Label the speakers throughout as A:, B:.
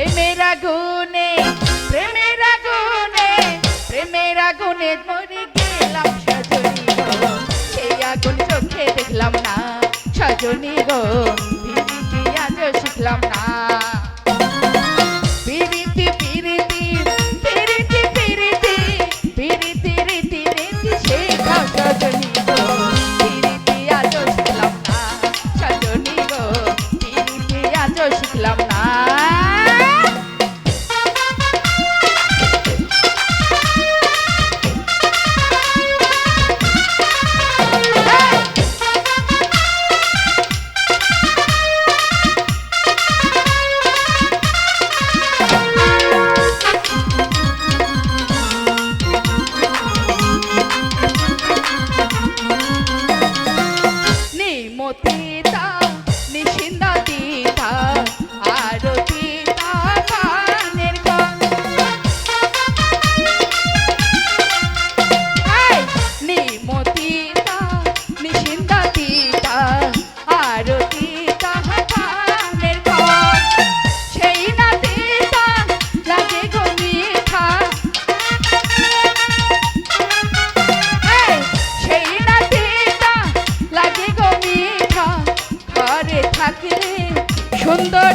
A: প্রেমের আগুনে প্রেমের আগুনে প্রেমের আগুনে মরে গেলাম সজনী গো। সেই আগুন চোখে দেখলাম না, সজনী গো। বিরিতি আজ শিখলাম না। বিরিতি রীতি রীতি শেখাও সজনী গো। বিরিতি আজ শিখলাম না, সজনী গো। বিরিতি আজ শিখলাম না। পাখিরে সুন্দর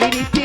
A: pretty.